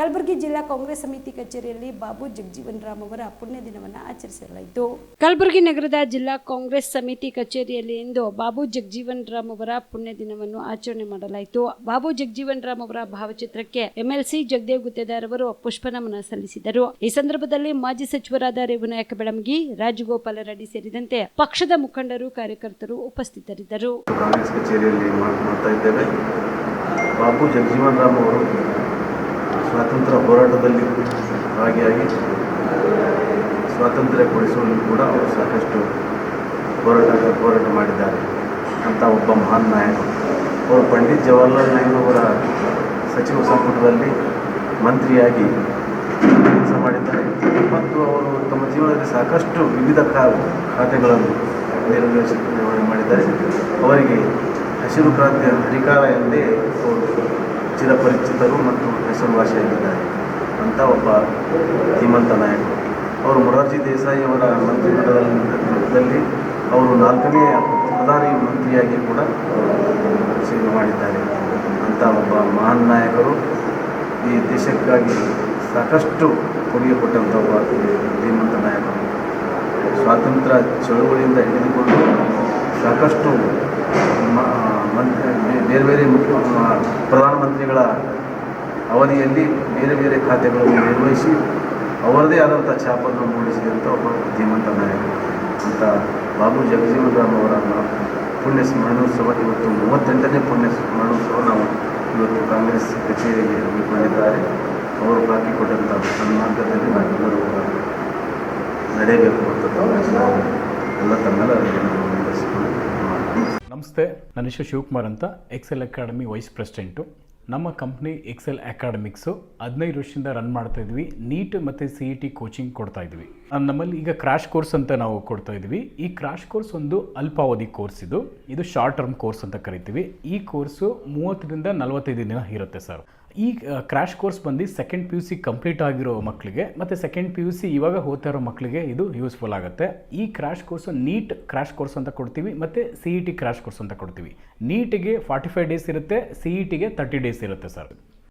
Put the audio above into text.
ಕಲಬುರಗಿ ಜಿಲ್ಲಾ ಕಾಂಗ್ರೆಸ್ ಸಮಿತಿ ಕಚೇರಿಯಲ್ಲಿ ಬಾಬು ಜಗಜೀವನ್ ರಾಮ್ ಅವರ ಪುಣ್ಯ ದಿನವನ್ನು ಆಚರಿಸಲಾಯಿತು. ಕಲಬುರಗಿ ನಗರದ ಜಿಲ್ಲಾ ಕಾಂಗ್ರೆಸ್ ಸಮಿತಿ ಕಚೇರಿಯಲ್ಲಿ ಇಂದು ಬಾಬು ಜಗಜೀವನ್ ರಾಮ್ ಅವರ ಪುಣ್ಯ ದಿನವನ್ನು ಆಚರಣೆ ಮಾಡಲಾಯಿತು. ಬಾಬು ಜಗಜೀವನ್ ರಾಮ್ ಅವರ ಭಾವಚಿತ್ರಕ್ಕೆ ಎಂಎಲ್ಸಿ ಜಗದೇವ್ ಗುತ್ತೇದಾರ್ ಅವರು ಪುಷ್ಪನಮನ ಸಲ್ಲಿಸಿದರು. ಈ ಸಂದರ್ಭದಲ್ಲಿ ಮಾಜಿ ಸಚಿವರಾದ ರೇವನಾಯಕ ಬೆಳಮಗಿ ರಾಜಗೋಪಾಲ ರೆಡ್ಡಿ ಸೇರಿದಂತೆ ಪಕ್ಷದ ಮುಖಂಡರು, ಕಾರ್ಯಕರ್ತರು ಉಪಸ್ಥಿತರಿದ್ದರು. ಕಾಂಗ್ರೆಸ್ ಕಚೇರಿಯಲ್ಲಿ ಜಗಜೀವನ್ ರಾಮ್ ಅವರು ಸ್ವಾತಂತ್ರ್ಯ ಹೋರಾಟದಲ್ಲಿ ಭಾಗಿಯಾಗಿ ಸ್ವಾತಂತ್ರ್ಯ ಕೊಡಿಸುವಲ್ಲಿ ಕೂಡ ಅವರು ಸಾಕಷ್ಟು ಹೋರಾಟ ಹೋರಾಟ ಮಾಡಿದ್ದಾರೆ. ಅಂತ ಒಬ್ಬ ಮಹಾನ್ ನಾಯಕ. ಅವರು ಪಂಡಿತ್ ಜವಾಹರ್ಲಾಲ್ ನೆಹರು ಅವರ ಸಚಿವ ಸಂಪುಟದಲ್ಲಿ ಮಂತ್ರಿಯಾಗಿ ಕೆಲಸ ಮಾಡಿದ್ದಾರೆ. ಮತ್ತು ಅವರು ತಮ್ಮ ಜೀವನದಲ್ಲಿ ಸಾಕಷ್ಟು ವಿವಿಧ ಖಾತೆಗಳನ್ನು ನಿರ್ವಹಿಸಿ ನಿರ್ವಹಣೆ ಮಾಡಿದ್ದಾರೆ. ಅವರಿಗೆ ಹಸಿರು ಕ್ರಾಂತಿಯ ಹರಿಕಾರ ಎಂದೇ ಅವರು ಚಿರಪರಿಚಿತರು ಮತ್ತು ಹೆಸರುವಾಸಿಯಾಗಿದ್ದಾರೆ. ಅಂತ ಒಬ್ಬ ಧೀಮಂತ ನಾಯಕರು ಅವರು ಮೊರಾರ್ಜಿ ದೇಸಾಯಿ ಅವರ ಮಂತ್ರಿಮಂಡಲದಲ್ಲಿ ಅವರು ನಾಲ್ಕನೇ ಪ್ರಧಾನಿ ಮಂತ್ರಿಯಾಗಿ ಕೂಡ ಸೇವೆ ಮಾಡಿದ್ದಾರೆ. ಅಂತ ಒಬ್ಬ ಮಹಾನ್ ನಾಯಕರು ಈ ದೇಶಕ್ಕಾಗಿ ಸಾಕಷ್ಟು ಕೊಡುಗೆ ಕೊಟ್ಟಂಥ ಒಬ್ಬ ಧೀಮಂತ ನಾಯಕರು. ಸ್ವಾತಂತ್ರ್ಯ ಚಳುವಳಿಯಿಂದ ಹಿಡಿದುಕೊಂಡು ಸಾಕಷ್ಟು ಬೇರೆ ಬೇರೆ ಮುಖ್ಯ ಪ್ರಧಾನಮಂತ್ರಿಗಳ ಅವಧಿಯಲ್ಲಿ ಬೇರೆ ಬೇರೆ ಖಾತೆಗಳನ್ನು ನಿರ್ವಹಿಸಿ ಅವರದೇ ಆದಂಥ ಛಾಪನ್ನು ಮೂಡಿಸಿದಂಥ ಒಬ್ಬ ಧೀಮಂತ ನಾಯಕ ಅಂತ ಬಾಬು ಜಗಜೀವನ್ ರಾಮ್ ಅವರ ಪುಣ್ಯ ಸ್ಮರಣೋತ್ಸವ ಇವತ್ತು ಮೂವತ್ತೆಂಟನೇ ಪುಣ್ಯ ಸ್ಮರಣೋತ್ಸವ ನಾವು ಇವತ್ತು ಕಾಂಗ್ರೆಸ್ ಕಚೇರಿಗೆ ಹಮ್ಮಿಕೊಂಡಿದ್ದಾರೆ ಅವರು ಹಾಕಿಕೊಟ್ಟಂಥ ಸನ್ಮಾರ್ಗದಲ್ಲಿ ನಾವೆಲ್ಲರೂ ನಡೆಯಬೇಕು ಅಂತ ಎಲ್ಲ ಮಾಡ್ತೀನಿ. ನಮಸ್ತೆ, ನನ್ನ ಹೆಸರು ಶಿವಕುಮಾರ್ ಅಂತ ಎಕ್ಸೆಲ್ ಅಕಾಡೆಮಿ ವೈಸ್ ಪ್ರೆಸಿಡೆಂಟು ನಮ್ಮ ಕಂಪ್ನಿ ಎಕ್ಸೆಲ್ ಅಕಾಡೆಮಿಕ್ಸು ಹದಿನೈದು ವರ್ಷದಿಂದ ರನ್ ಮಾಡ್ತಾ ಇದ್ವಿ. ನೀಟ್ ಮತ್ತು ಸಿ ಇ ಟಿ ಕೋಚಿಂಗ್ ಕೊಡ್ತಾ ಇದ್ವಿ. ನಮ್ಮಲ್ಲಿ ಈಗ ಕ್ರಾಶ್ ಕೋರ್ಸ್ ಅಂತ ನಾವು ಕೊಡ್ತಾ ಇದ್ವಿ. ಈ ಕ್ರಾಶ್ ಕೋರ್ಸ್ ಒಂದು ಅಲ್ಪಾವಧಿ ಕೋರ್ಸ್ ಇದು. ಇದು ಶಾರ್ಟ್ ಟರ್ಮ್ ಕೋರ್ಸ್ ಅಂತ ಕರಿತೀವಿ. ಈ ಕೋರ್ಸು ಮೂವತ್ತರಿಂದ ನಲವತ್ತೈದು ದಿನ ಇರುತ್ತೆ ಸರ್. ಈ ಕ್ರ್ಯಾಶ್ ಕೋರ್ಸ್ ಬಂದು second P U C complete ಆಗಿರೋ ಮಕ್ಕಳಿಗೆ ಮತ್ತು ಸೆಕೆಂಡ್ ಪಿ ಯು ಸಿ ಇವಾಗ ಓದ್ತಾ ಇರೋ ಮಕ್ಕಳಿಗೆ ಇದು ಯೂಸ್ಫುಲ್ ಆಗುತ್ತೆ. ಈ crash course NEET crash course ಅಂತ ಕೊಡ್ತೀವಿ ಮತ್ತು C E T crash course ಅಂತ ಕೊಡ್ತೀವಿ. ನೀಟಿಗೆ ಫಾರ್ಟಿ ಫೈವ್ ಡೇಸ್ ಇರುತ್ತೆ ಸಿ ಇ ಟಿಗೆ ತರ್ಟಿ ಡೇಸ್ ಇರುತ್ತೆ ಸರ್.